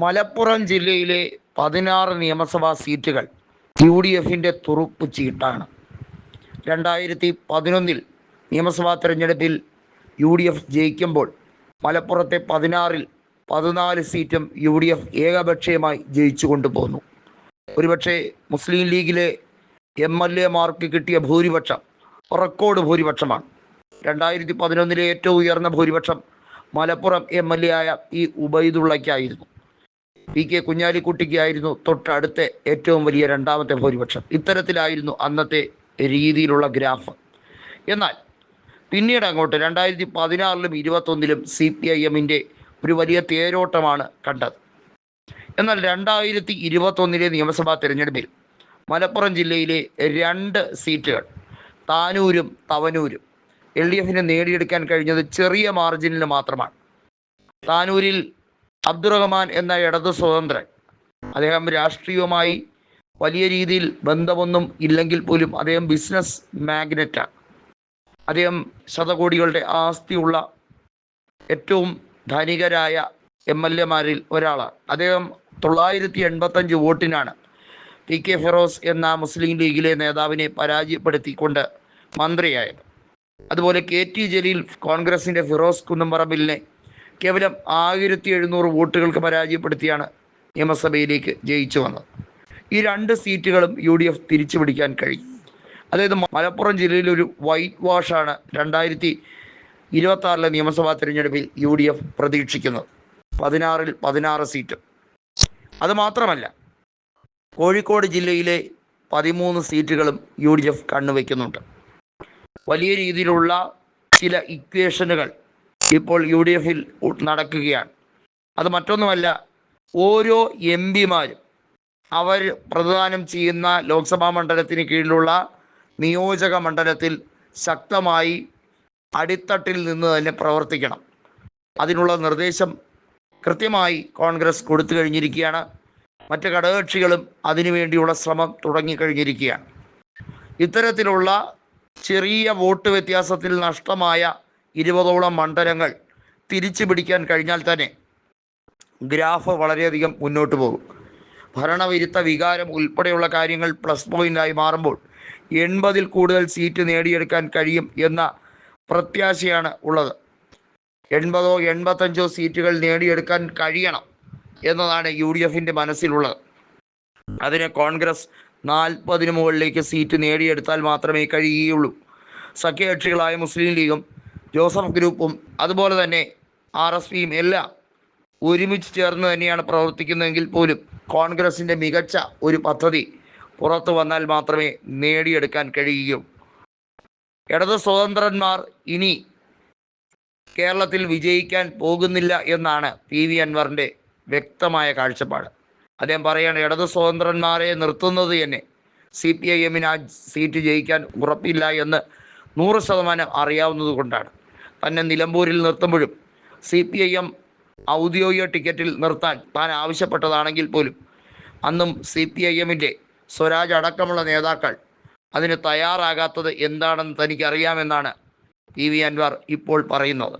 മലപ്പുറം ജില്ലയിലെ പതിനാറ് നിയമസഭാ സീറ്റുകൾ യു ഡി എഫിന്റെ തുറുപ്പ് ചീട്ടാണ്. രണ്ടായിരത്തി പതിനൊന്നിൽ നിയമസഭാ തെരഞ്ഞെടുപ്പിൽ യു ഡി എഫ് ജയിക്കുമ്പോൾ മലപ്പുറത്തെ പതിനാറിൽ പതിനാല് സീറ്റും യു ഡി എഫ് ഏകപക്ഷീയമായി ജയിച്ചു കൊണ്ടുപോന്നു. ഒരുപക്ഷെ മുസ്ലിം ലീഗിലെ എം എൽ എമാർക്ക് കിട്ടിയ ഭൂരിപക്ഷം റെക്കോർഡ് ഭൂരിപക്ഷമാണ്. രണ്ടായിരത്തി പതിനൊന്നിലെ ഏറ്റവും ഉയർന്ന ഭൂരിപക്ഷം മലപ്പുറം എം എൽ എ ആയ ഈ ഉബൈദുള്ളയ്ക്കായിരുന്നു. പി കെ കുഞ്ഞാലിക്കുട്ടിക്കായിരുന്നു തൊട്ടടുത്ത ഏറ്റവും വലിയ രണ്ടാമത്തെ ഭൂരിപക്ഷം. ഇത്തരത്തിലായിരുന്നു അന്നത്തെ രീതിയിലുള്ള ഗ്രാഫ്. എന്നാൽ പിന്നീട് അങ്ങോട്ട് രണ്ടായിരത്തി പതിനാറിലും ഇരുപത്തൊന്നിലും സി പി ഐ എമ്മിന്റെ ഒരു വലിയ തേരോട്ടമാണ് കണ്ടത്. എന്നാൽ രണ്ടായിരത്തി ഇരുപത്തൊന്നിലെ നിയമസഭാ തിരഞ്ഞെടുപ്പിൽ മലപ്പുറം ജില്ലയിലെ രണ്ട് സീറ്റുകൾ താനൂരും തവനൂരും എൽ ഡി എഫിന് നേടിയെടുക്കാൻ കഴിഞ്ഞത് ചെറിയ മാർജിനിൽ മാത്രമാണ്. താനൂരിൽ അബ്ദുറഹ്മാൻ എന്ന ഇടതു സ്വതന്ത്രൻ. അദ്ദേഹം രാഷ്ട്രീയവുമായി വലിയ രീതിയിൽ ബന്ധമൊന്നും ഇല്ലെങ്കിൽ പോലും അദ്ദേഹം ബിസിനസ് മാഗ്നറ്റാണ് അദ്ദേഹം ശതകോടികളുടെ ആസ്തിയുള്ള ഏറ്റവും ധനികരായ എം എൽ എമാരിൽ ഒരാളാണ്. അദ്ദേഹം തൊള്ളായിരത്തി എൺപത്തഞ്ച് വോട്ടിനാണ് പി കെ ഫിറോസ് എന്ന മുസ്ലിം ലീഗിലെ നേതാവിനെ പരാജയപ്പെടുത്തിക്കൊണ്ട് മന്ത്രിയായത്. അതുപോലെ കെ ടി ജലീൽ കോൺഗ്രസിന്റെ ഫിറോസ് കുന്നംപറമ്പിലിനെ കേവലം ആയിരത്തി എഴുന്നൂറ് വോട്ടുകൾക്ക് പരാജയപ്പെടുത്തിയാണ് നിയമസഭയിലേക്ക് ജയിച്ചു വന്നത്. ഈ രണ്ട് സീറ്റുകളും യു ഡി എഫ് തിരിച്ചു പിടിക്കാൻ കഴിയും. അതായത് മലപ്പുറം ജില്ലയിൽ ഒരു വൈറ്റ് വാഷാണ് രണ്ടായിരത്തി ഇരുപത്തി ആറിലെ നിയമസഭാ തിരഞ്ഞെടുപ്പിൽ യു ഡി എഫ് പ്രതീക്ഷിക്കുന്നത്. പതിനാറിൽ പതിനാറ് സീറ്റ്. അതുമാത്രമല്ല കോഴിക്കോട് ജില്ലയിലെ പതിമൂന്ന് സീറ്റുകളും യു ഡി എഫ് കണ്ണുവെക്കുന്നുണ്ട്. വലിയ രീതിയിലുള്ള ചില ഇക്വേഷനുകൾ ഇപ്പോൾ യു ഡി എഫിൽ നടക്കുകയാണ്. അത് മറ്റൊന്നുമല്ല ഓരോ എം പിമാരും അവർ പ്രദാനം ചെയ്യുന്ന ലോക്സഭാ മണ്ഡലത്തിന് കീഴിലുള്ള നിയോജക മണ്ഡലത്തിൽ ശക്തമായി അടിത്തട്ടിൽ നിന്ന് തന്നെ പ്രവർത്തിക്കണം. അതിനുള്ള നിർദ്ദേശം കൃത്യമായി കോൺഗ്രസ് കൊടുത്തു കഴിഞ്ഞിരിക്കുകയാണ്. മറ്റ് ഘടകകക്ഷികളും അതിനുവേണ്ടിയുള്ള ശ്രമം തുടങ്ങിക്കഴിഞ്ഞിരിക്കുകയാണ്. ഇത്തരത്തിലുള്ള ചെറിയ വോട്ട് വ്യത്യാസത്തിൽ നഷ്ടമായ ഇരുപതോളം മണ്ഡലങ്ങൾ തിരിച്ചു പിടിക്കാൻ കഴിഞ്ഞാൽ തന്നെ ഗ്രാഫ് വളരെയധികം മുന്നോട്ട് പോകും. ഭരണവിരുദ്ധ വികാരം ഉൾപ്പെടെയുള്ള കാര്യങ്ങൾ പ്ലസ് പോയിന്റായി മാറുമ്പോൾ എൺപതിൽ കൂടുതൽ സീറ്റ് നേടിയെടുക്കാൻ കഴിയും എന്ന പ്രത്യാശയാണ് ഉള്ളത്. എൺപതോ എൺപത്തഞ്ചോ സീറ്റുകൾ നേടിയെടുക്കാൻ കഴിയണം എന്നതാണ് യു ഡി എഫിന്റെ മനസ്സിലുള്ളത്. അതിന് കോൺഗ്രസ് നാൽപ്പതിന് മുകളിലേക്ക് സീറ്റ് നേടിയെടുത്താൽ മാത്രമേ കഴിയുകയുള്ളൂ. സഖ്യകക്ഷികളായ മുസ്ലിം ലീഗും ജോസഫ് ഗ്രൂപ്പും അതുപോലെ തന്നെ ആർ എസ് പിയും എല്ലാം ഒരുമിച്ച് ചേർന്ന് തന്നെയാണ് പ്രവർത്തിക്കുന്നതെങ്കിൽ പോലും കോൺഗ്രസിന്റെ മികച്ച ഒരു പദ്ധതി പുറത്തു വന്നാൽ മാത്രമേ നേടിയെടുക്കാൻ കഴിയൂ. ഇടത് സ്വതന്ത്രന്മാർ ഇനി കേരളത്തിൽ വിജയിക്കാൻ പോകുന്നില്ല എന്നാണ് പി വി അൻവറിന്റെ വ്യക്തമായ കാഴ്ചപ്പാട്. അദ്ദേഹം പറയുകയാണ് ഇടത് സ്വതന്ത്രന്മാരെ നിർത്തുന്നത് തന്നെ സി പി ഐ എമ്മിന് ആ സീറ്റ് ജയിക്കാൻ ഉറപ്പില്ല എന്ന് നൂറ് ശതമാനം അറിയാവുന്നത് കൊണ്ടാണ്. തന്നെ നിലമ്പൂരിൽ നിർത്തുമ്പോഴും സി പി ഐ എം ഔദ്യോഗിക ടിക്കറ്റിൽ നിർത്താൻ താൻ ആവശ്യപ്പെട്ടതാണെങ്കിൽ പോലും അന്നും സി പി ഐ എമ്മിന്റെ സ്വരാജ് അടക്കമുള്ള നേതാക്കൾ അതിന് തയ്യാറാകാത്തത് എന്താണെന്ന് തനിക്കറിയാമെന്നാണ് പി വി അൻവർ ഇപ്പോൾ പറയുന്നത്.